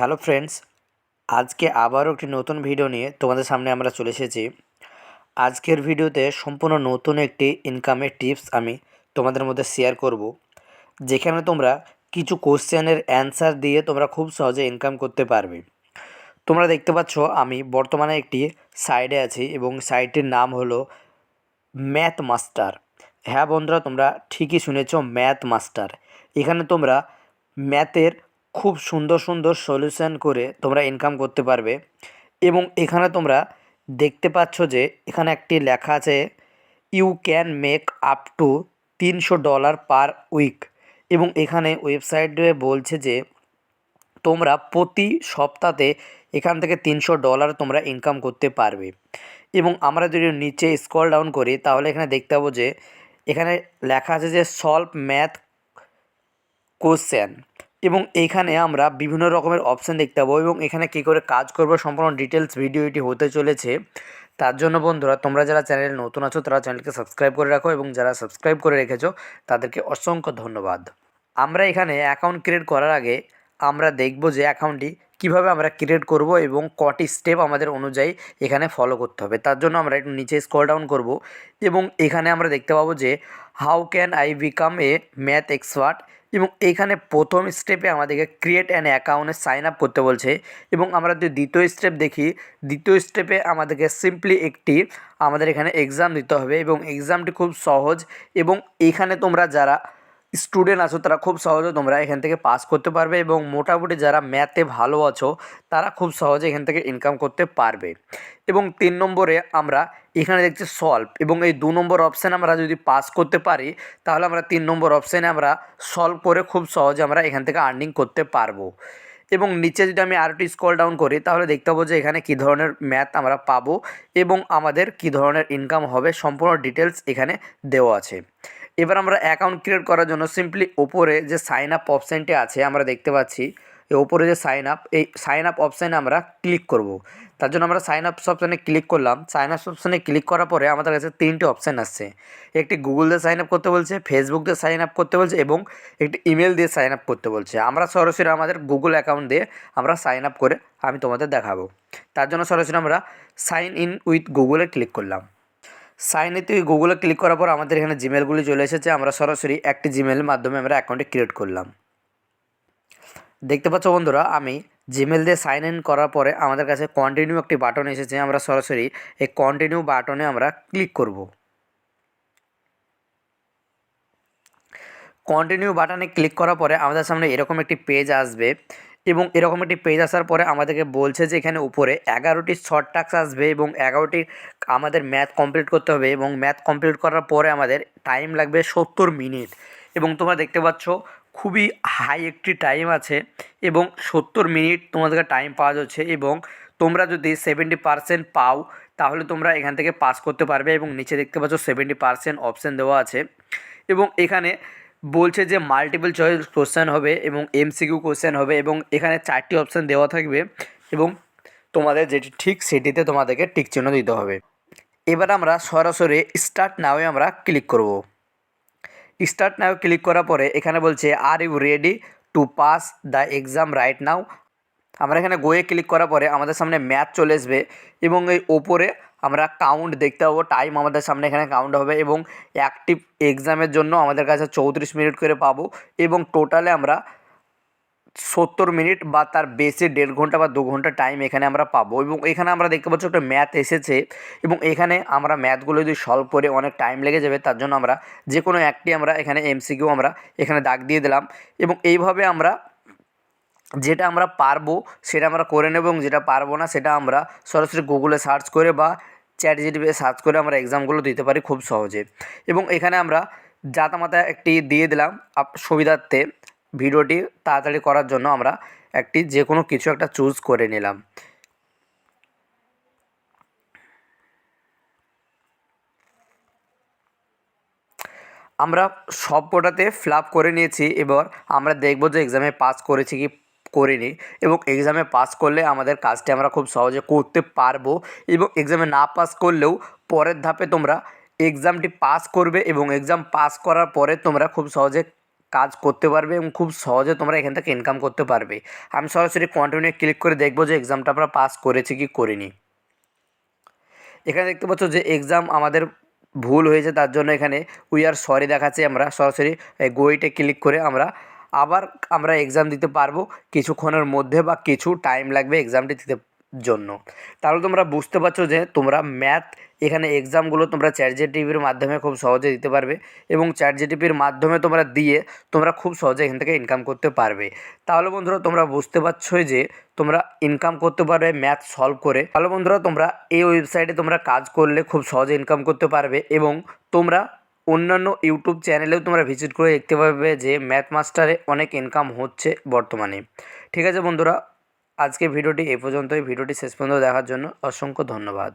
Hello friends, আজকে আবারও একটি নতুন ভিডিও নিয়ে তোমাদের সামনে আমরা চলে এসেছি। আজকের ভিডিওতে সম্পূর্ণ নতুন একটি ইনকামের টিপস আমি তোমাদের মধ্যে শেয়ার করব। যেখানে তোমরা কিছু কোশ্চেনের অ্যান্সার দিয়ে তোমরা খুব সহজে ইনকাম করতে পারবে। তোমরা দেখতে পাচ্ছ, আমি বর্তমানে একটি সাইডে আছি এবং সাইটটির নাম হলো ম্যাথ মাস্টার হ্যাঁ বন্ধুরা, তোমরা ঠিকই শুনেছ ম্যাথ মাস্টার এখানে তোমরা ম্যাথের খুব সুন্দর সুন্দর সলিউশন করে তোমরা ইনকাম করতে পারবে। এবং এখানে তোমরা দেখতে পাচ্ছ যে এখানে একটি লেখা আছে you can make up to তিনশো ডলার পার উইক এবং এখানে ওয়েবসাইটে বলছে যে তোমরা প্রতি সপ্তাহে এখান থেকে তিনশো ডলার তোমরা ইনকাম করতে পারবে। এবং আমরা যদি নিচে স্ক্রল ডাউন করি, তাহলে এখানে দেখতে পাবো যে এখানে লেখা আছে যে সলভ ম্যাথ কোশ্চেন এবং এইখানে আমরা বিভিন্ন রকমের অপশান দেখতে পাবো এবং এখানে কী করে কাজ করব সম্পূর্ণ ডিটেলস ভিডিও এটি হতে চলেছে। তার জন্য বন্ধুরা, তোমরা যারা চ্যানেলে নতুন আছো, তারা চ্যানেলকে সাবস্ক্রাইব করে রাখো এবং যারা সাবস্ক্রাইব করে রেখেছো, তাদেরকে অসংখ্য ধন্যবাদ। আমরা এখানে অ্যাকাউন্ট ক্রিয়েট করার আগে আমরা দেখব যে অ্যাকাউন্টটি কীভাবে আমরা ক্রিয়েট করব এবং কটি স্টেপ আমাদের অনুযায়ী এখানে ফলো করতে হবে। তার জন্য আমরা একটু নিচে স্ক্রল ডাউন করব এবং এখানে আমরা দেখতে পাবো যে how can I become a math expert এবং এইখানে প্রথম স্টেপে আমাদেরকে ক্রিয়েট অ্যান অ্যাকাউন্টে সাইন আপ করতে বলছে এবং আমরা যদি দ্বিতীয় স্টেপ দেখি, দ্বিতীয় স্টেপে আমাদেরকে সিম্পলি একটি আমাদের এখানে এক্সাম দিতে হবে এবং এক্সামটি খুব সহজ এবং এইখানে তোমরা যারা স্টুডেন্ট আছো, তারা খুব সহজে তোমরা এখান থেকে পাস করতে পারবে এবং মোটামুটি যারা ম্যাথে ভালো আছো, তারা খুব সহজে এখান থেকে ইনকাম করতে পারবে। এবং তিন নম্বরে আমরা এখানে দেখছি সলভ এবং এই দু নম্বর অপশান আমরা যদি পাস করতে পারি, তাহলে আমরা তিন নম্বর অপশানে আমরা সলভ করে খুব সহজে আমরা এখান থেকে আর্নিং করতে পারব। এবং নিচে যদি আমি আরেকটু স্কল ডাউন করি, তাহলে দেখতে পাবো যে এখানে কী ধরনের ম্যাথ আমরা পাবো এবং আমাদের কী ধরনের ইনকাম হবে, সম্পূর্ণ ডিটেলস এখানে দেওয়া আছে। এবার আমরা অ্যাকাউন্ট ক্রিয়েট করার জন্য সিম্পলি ওপরে যে সাইন আপ অপশানটি আছে, আমরা দেখতে পাচ্ছি, এই ওপরে যে সাইন আপ এই সাইন আপ অপশানে আমরা ক্লিক করব। তার জন্য আমরা সাইন আপ অপশানে ক্লিক করলাম। সাইন আপ অপশানে ক্লিক করার পরে আমাদের কাছে তিনটে অপশান আসছে। একটি গুগল দিয়ে সাইন আপ করতে বলছে ফেসবুক দিয়ে সাইন আপ করতে বলছে এবং একটি ইমেল দিয়ে সাইন আপ করতে বলছে। আমরা সরাসরি আমাদের গুগল অ্যাকাউন্ট দিয়ে আমরা সাইন আপ করে আমি তোমাদের দেখাবো। তার জন্য সরাসরি আমরা সাইন ইন উইথ গুগলে ক্লিক করলাম। সাইন ইতে গুগলে ক্লিক করার পর আমাদের এখানে জিমেলগুলি চলে এসেছে। আমরা সরাসরি একটি জিমেলের মাধ্যমে আমরা অ্যাকাউন্টে ক্রিয়েট করলাম। দেখতে পাচ্ছ বন্ধুরা, আমি জিমেল দিয়ে সাইন ইন করার পরে আমাদের কাছে কন্টিনিউ একটি বাটন এসেছে। আমরা সরাসরি এই কন্টিনিউ বাটনে আমরা ক্লিক করব। কন্টিনিউ বাটনে ক্লিক করার পরে আমাদের সামনে এরকম একটি পেজ আসবে। এবং এরকম একটি পেজ আসার পরে আমাদেরকে বলছে যে এখানে উপরে এগারোটি শর্ট টাক্স আসবে এবং এগারোটি আমাদের ম্যাথ কমপ্লিট করতে হবে এবং ম্যাথ কমপ্লিট করার পরে আমাদের টাইম লাগবে সত্তর মিনিট এবং তোমরা দেখতে পাচ্ছ খুবই হাই একটি টাইম আছে এবং সত্তর মিনিট তোমাদেরকে টাইম পাওয়া যাচ্ছে এবং তোমরা যদি সেভেন্টি পারসেন্ট পাও তাহলে তোমরা এখান থেকে পাস করতে পারবে এবং নিচে দেখতে পাচ্ছ সেভেন্টি পারসেন্ট অপশান দেওয়া আছে এবং এখানে বলছে যে মাল্টিপল চয়েস কোশ্চেন হবে এবং এমসিকিউ কোশ্চেন হবে এবং এখানে চারটি অপশান দেওয়া থাকবে এবং তোমাদের যেটি ঠিক সেটিতে তোমাদেরকে টিক চিহ্ন দিতে হবে। এবার আমরা সরাসরি স্টার্ট নাওয়ে আমরা ক্লিক করব। স্টার্ট নাও ক্লিক করার পরে এখানে বলছে are you ready to pass the exam right now আমরা এখানে গোয়ে ক্লিক করার পরে আমাদের সামনে ম্যাথ চলে আসবে এবং এই ওপরে আমরা কাউন্ট দেখতে পাবো টাইম আমাদের সামনে এখানে কাউন্ট হবে এবং অ্যাক্টিভ এক্সামের জন্য আমাদের কাছে চৌত্রিশ মিনিট করে পাবো এবং টোটালে আমরা সত্তর মিনিট বা তার বেশি দেড় ঘণ্টা বা দু ঘণ্টা টাইম এখানে আমরা পাবো এবং এখানে আমরা দেখতে পাচ্ছি একটা ম্যাথ এসেছে এবং এখানে আমরা ম্যাথগুলো যদি সলভ করে অনেক টাইম লেগে যাবে, তার জন্য আমরা যে কোনো একটি আমরা এখানে এমসিকিউ আমরা এখানে দাগ দিয়ে দিলাম এবং এইভাবে আমরা যেটা আমরা পারব, সেটা আমরা করে নেব এবং যেটা পারব না, সেটা আমরা সরাসরি গুগলে সার্চ করে বা চ্যাট জিটিভিতে সার্চ করে আমরা এক্সামগুলো দিতে পারি খুব সহজে। এবং এখানে আমরা জাতামাতা একটি দিয়ে দিলাম আপ, সুবিধার্থে ভিডিওটি তাড়াতাড়ি করার জন্য আমরা একটি যে কোনো কিছু একটা চুজ করে নিলাম। আমরা সব কোটাতে ফ্লাপ করে নিয়েছি, এবার আমরা দেখব যে এক্সামে পাস করেছি কি করিনি এবং এক্সামে পাস করলে আমাদের কাজটি আমরা খুব সহজে করতে পারব এবং এক্সামে না পাস করলেও পরের ধাপে তোমরা এক্সামটি পাস করবে এবং এক্সাম পাস করার পরে তোমরা খুব সহজে কাজ করতে পারবে এবং খুব সহজে তোমরা এখান থেকে ইনকাম করতে পারবে। আমি সরাসরি কন্টিনিউ ক্লিক করে দেখব যে এক্সামটা আমরা পাস করেছি কি করিনি। এখানে দেখতে পাচ্ছ যে এক্সাম আমাদের ভুল হয়েছে, তার জন্য এখানে উই আর সরি দেখাচ্ছে আমরা। সরাসরি গোয়েটে ক্লিক করে আমরা আবার আমরা এক্সাম দিতে পারব কিছুক্ষণের মধ্যে বা কিছু টাইম লাগবে এক্সামটি দিতে জন্য। তাহলে তোমরা বুঝতে পারছ যে তোমরা ম্যাথ এখানে এক্সামগুলো তোমরা চ্যাট জিটিভির মাধ্যমে খুব সহজে দিতে পারবে এবং চ্যাট জিটিভির মাধ্যমে তোমরা দিয়ে তোমরা খুব সহজে এখান থেকে ইনকাম করতে পারবে। তাহলে বন্ধুরা তোমরা বুঝতে পারছ যে তোমরা ইনকাম করতে পারবে ম্যাথ সলভ করে। তাহলে বন্ধুরা তোমরা এই ওয়েবসাইটে তোমরা কাজ করলে খুব সহজে ইনকাম করতে পারবে এবং তোমরা অন্যান্য ইউটিউব চ্যানেলেও তোমরা ভিজিট করে দেখতে পাবে যে ম্যাথ মাস্টারে অনেক ইনকাম হচ্ছে বর্তমানে। ঠিক আছে বন্ধুরা আজকে ভিডিওটি এ পর্যন্তই। ভিডিওটি শেষ পর্যন্ত দেখার জন্য অসংখ্য ধন্যবাদ।